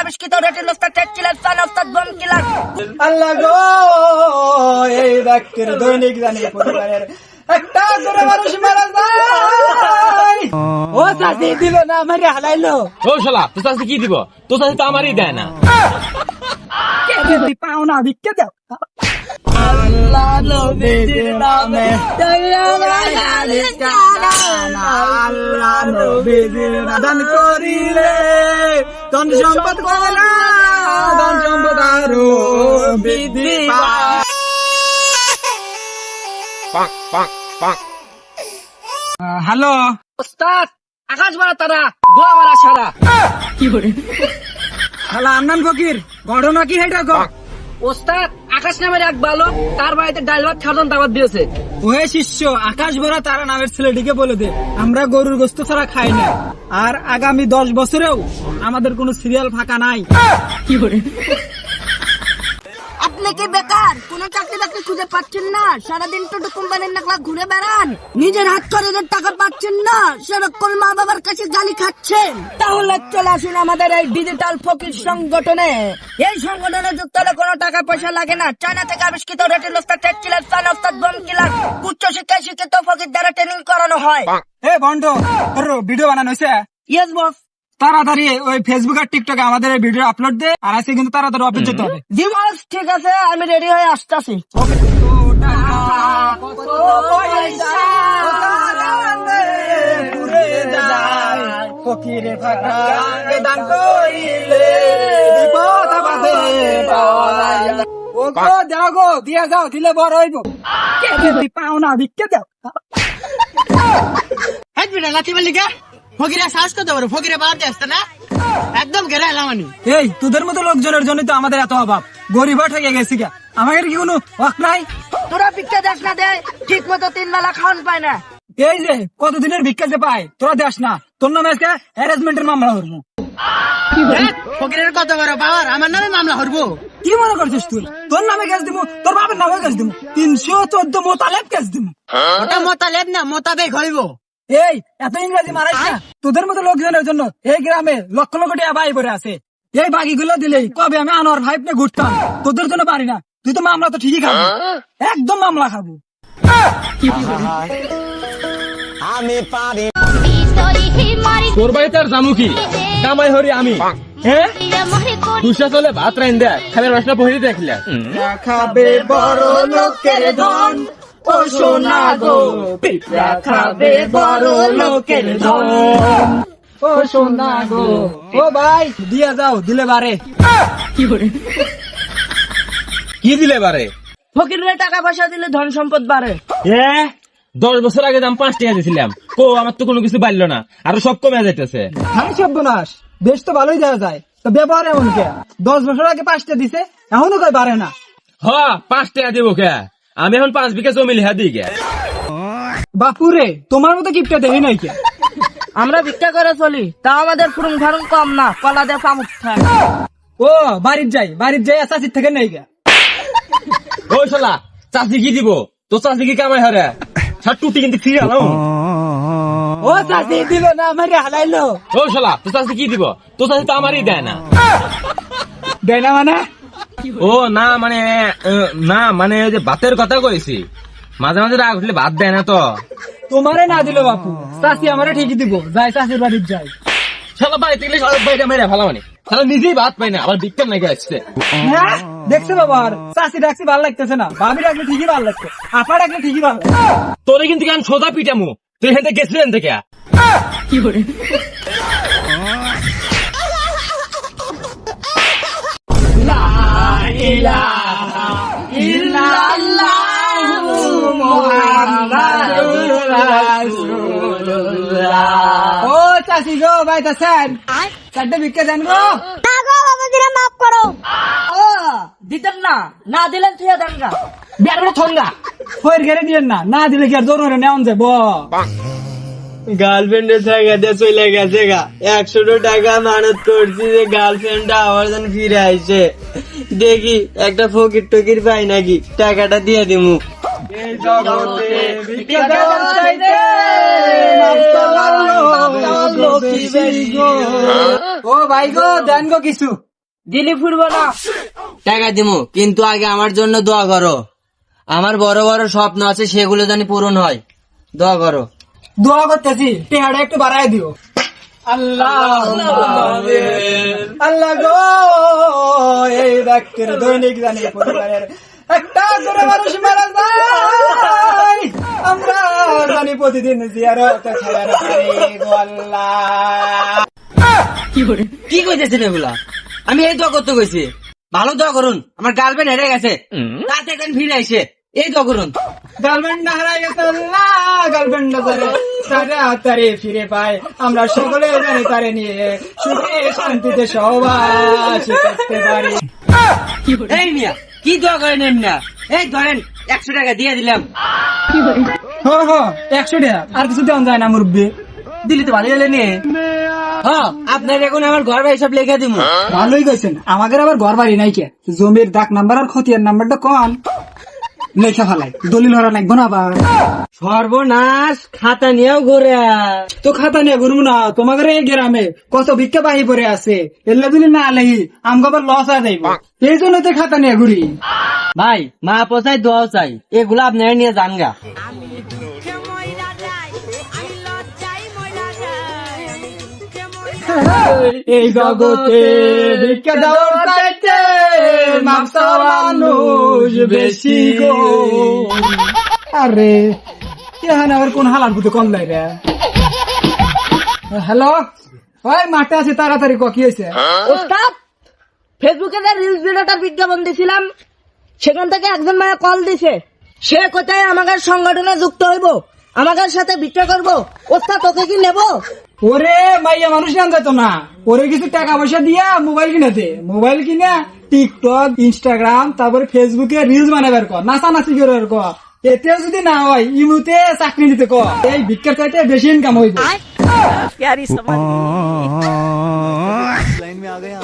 আবিষ্কৃত রেটিল ওস্তাদ টেট কিলার সান ওস্তাদ বম কিলার। আল্লাহ গো এই ব্যক্তির দৈনিক জানি পরিবারের একটা করে মানুষ মারা যায়। ও চাষি দিল না আমারে হালাইলো। ও শালা তো চাষি কি দিব? তোর চাষি তো আমারই দেয় না। পাও না ভিক্ষে দাও। আল্লাহ নবীর নামে আল্লাহ নবীর দান করিলে ধন সম্পদ করে ধন সম্পদ আরও বৃদ্ধি পায়। হ্যালো। ওস্তাদ আকাশ মারা তারা গো আমার আশারা হ্যালো আন্নান ফকির ঘটনা কি হেটা গ? ওস্তাদ আকাশ নামের এক বালক তার বাড়িতে ডাল ভাত খাওয়ার দাওয়াত দিয়েছে। ওহে শিষ্য আকাশ ভরা তারা নামের ছেলেটিকে বলে দে আমরা গরুর গোস্ত ছাড়া খাই না। আর আগামী দশ বছরেও আমাদের কোনো সিরিয়াল ফাঁকা নাই। আপনি কি বেকার? কোন চাকরি বাকরি খুঁজে পাচ্ছেন না। সারাদিন টোটো কোম্পানির নাকলা ঘুরে বেড়ান। নিজের হাত খরচের টাকা পাচ্ছেন না সেরকম মা বাবার কাছে গালি খাচ্ছেন। তাহলে চলে আসুন আমাদের এই ডিজিটাল ফকির সংগঠনে। এই সংগঠনে যুক্ত হলে কোনো টাকা পয়সা লাগে না। চায়না থেকে আবিষ্কৃত রেটিল ওস্তাদ টেট কিলার সান ওস্তাদ বম কিলার উচ্চ শিক্ষায় শিক্ষিত ফকির দ্বারা ট্রেনিং করানো হয়। এ তোর ভিডিও বানানো হয়েছে? ইয়েস বস তাড়াতাড়ি ওই ফেসবুক আর টিকটকে আমাদের এই ভিডিও আপলোড দে আর আজকে কিন্তু তাড়াতাড়ি অফিস যেতে হবে। জি বস ঠিক আছে আমি রেডি হয়ে আসতেছি। ফকিরে ফাঁকা দান করিলে বিপদ বাধে ও গো যাও গো দিয়া যাও দিলে বড় হইব। পাও না ভিক্ষে দাও। হেড লাথি মারলি কে? ফকিরে সাহস করতে পারো ফকিরে বাড়তে আসতে না? একদম ঘেরা এলাম আমি। এই তোদের মতো লোকজনের জন্য তো আমাদের এত অভাব। গরিব ঠকে গেছি গা। আমাদের কি কোনো হক নাই? তোরা ভিক্ষা দেশ না দে ঠিক মতো তিন বেলা খাওয়ান পায় না। এই যে কতদিনের ভিক্ষা যে পায় তোরা দেশ না। তোর নামে আজকে হ্যারাসমেন্টের মামলা করব হেড, ফকিরের কত বড় পাওয়ার আমার নামে মামলা করব কি মনে করছিস তুই? তোর নামে কেস দিব তোর বাবার নামে কেস দিব তিনশো চোদ্দ মোতালেব কেস দিব ওটা মোতালেব না মোতাবেক হইব। এই এত ইংরেজি মারাইস না। তোদের মতো লোকজনের জন্য এই গ্রামে লক্ষ লক্ষ টাকা বাই পরে আছে। এই বাকিগুলো দিলেই কবে আমি আনোয়ার ভাইপ নিয়ে ঘুরতাম? তোদের জন্য পারি না। তুই তো মামলা তো ঠিকই খাবি। একদম মামলা খাব। তোর বাড়িতে আর জামু কি? কামাই হরি আমি। হ্যাঁ চলে ভাত রাইন দেয় খালি রসনা বহিরে দেখলে খাবে বড় লোকের ধন। ও সোনা গো পিঁপড়া খাবে বড় লোকের ধন। ও সোনা গো। ও ভাই দিয়া যাও দিলে বারে। কি দিলে বারে? ফকিরের টাকা পয়সা দিলে ধন সম্পদ বাড়ে। এ দশ বছর আগে দাম পাঁচ টাকা দিয়েছিলাম কো আমার তো কোনো কিছু বাড়লো না আরও সব কমে যাইতেছে। হাই সর্বনাশ বেশ তো ভালোই দেওয়া যায়। তো ব্যবহার এমন কে দশ বছর আগে পাঁচটা দিছে এখনও কই বাড়ে না। হ পাঁচ টাকা দিব কে? আমি এখন পাঁচ বিঘা জমি লিহা দিই গে বাপুরে তোমার মতো গিফটটা দেই নাই কে? আমরা ভিক্ষা করে চলি তা আমাদের ফুরুং ফারুং কম না কলা দিয়ে পামুক খায় ও বাড়ির যাই বাড়ির যাই চাষির থেকে নেই গে ওই শালা চাষি কি দিব? তোর চাষি কি কামাই হরে? ছাড় টুটি কিন্তু ফিরে আলো ও চাষি দিল না আমারে হালাইলো ও শালা তোর চাষি কি দিব? তো চাষি তো আমারই দেয় না। দেয় না মানে? ও না মানে না মানে ওই যে ভাতের কথা কইছি। মাঝে মাঝে রাগ উঠলে ভাত দেয় না তো। তোমারে না দিল বাপু চাষি আমারে ঠিকই দিব। যাই চাষির বাড়ির যাই। শালা বাড়িতে গেলে বাইরে মেরে ভালো মানে শালা নিজেই ভাত পাই না আবার বিজ্ঞান নাকি আসছে। দেখছে বাবা আর চাষি ডাকছি ভালো লাগতেছে না। ভাবি ডাকলে ঠিকই ভালো লাগছে আপা ডাকলে ঠিকই ভালো লাগছে তোরে কিন্তু আমি সোজা পিটামু। তুই এখান থেকে। ও চাষি গো ভাই তাছেন চারটে ভিক্ষা দেন গো। ও দিতেন না। না দিলেন তুই দেন না বিয়ার ঠঙ্গা ফয়ের ঘেরে দিলেন না। না দিলে কি আর জোর করে নেওয়া যাব গার্লফ্রেন্ডের জায়গা দিয়ে চলে গেছে গা। একশো টাকা মানত করছি যে গার্লফ্রেন্ডটা আবার যেন ফিরে আসে। দেখি একটা ফকির টকির পাই নাকি? টাকাটা দিয়ে দিমু। ও ভাই গো দেন গো কিছু। দিলি ফুরবো না। টাকা দিমু কিন্তু আগে আমার জন্য দোয়া করো। আমার বড় বড় স্বপ্ন আছে সেগুলো জানি পূরণ হয়। দোয়া করো। দোয়া করতেছি টেহাটা একটু বাড়াই দিও। আল্লাহ আল্লাহ গো এই ব্যক্তির দৈনিক জানি পরিবারের একটা করে মানুষ মারা যায়। আমরা জানি প্রতিদিন জিয়ারত ছাড়ার পারি গো আল্লাহ। কি কইতেছেন এগুলা? আমি এই দোয়া করতে কইছি। ভালো দোয়া করুন আমার গার্লফ্রেন্ড হেরে গেছে। তাতে একদিন ফিরে আইসে এই করুন গার্লফ্রেন্ড হারাই গেছে আল্লাহ গার্লফ্রেন্ড তারে তাড়াতাড়ি ফিরে পায়। আমরা সকলে জানি তারে নিয়ে সুখে শান্তিতে সবাস করতে পারি। এই মিয়া কি দোয়া করেন এমনা এই ধরেন একশো টাকা দিয়ে দিলাম। হ হ একশো টাকা আর কিছু দেওয়া যায় না মুরব্বী। দিলি তো ভালো হলে নিয়ে হ্যাঁ আপনার এখন আমার ঘর বাড়ি সব লেখা দিব ভালোই গেছেন আমাদের আবার ঘর বাড়ি নাই কে? জমির দাগ নাম্বার আর খতিয়ার নাম্বারটা কন? লেখা ফেলাই। দলিল হরা লাগবো না আবার। সর্বনাশ খাতা নিয়েও ঘুরে তো খাতা নিয়ে ঘুরবো না তোমাদের এই গ্রামে কত ভিক্ষা বাহি পরে আছে। এলে যদি না আলেহি আমাকে আবার লস হয়ে যাইব। এই জন্য তো খাতা নিয়ে ঘুরি। ভাই মা পোসাই দোয়া চাই। এগুলো আপনারা নিয়ে যান গা এই জগতে ভিক্ষা দেওয়ার চাইতে মানুষ বেশি গো। আরে এখানে আবার কোন হালার কম লাই রে? হ্যালো? ওই মাঠে আছে তাড়াতাড়ি ক কি হয়েছে? ওস্তাদ ফেসবুকে যে রিলস বিজ্ঞাপন দিছিলাম সেখান থেকে একজন মায়া কল দিছে। সে কোথায় আমাদের সংগঠনে যুক্ত হইব? আমাদের সাথে বিক্রয় করব? ওস্তাদ তোকে কি নেব? ওরে মাইয়া মানুষ জান যেত না। ওরে কিছু টাকা পয়সা দিয়া মোবাইল কিনে দে। মোবাইল কিনে টিকটক ইনস্টাগ্রাম তারপরে ফেসবুকে রিলস বানাবার কর নাচানাচি করার কর। এতেও যদি না হয় ইমুতে চাকরি দিতে কর। এই ভিক্ষার চাইতে বেশি ইনকাম হইব। লাইন মে আ গয়া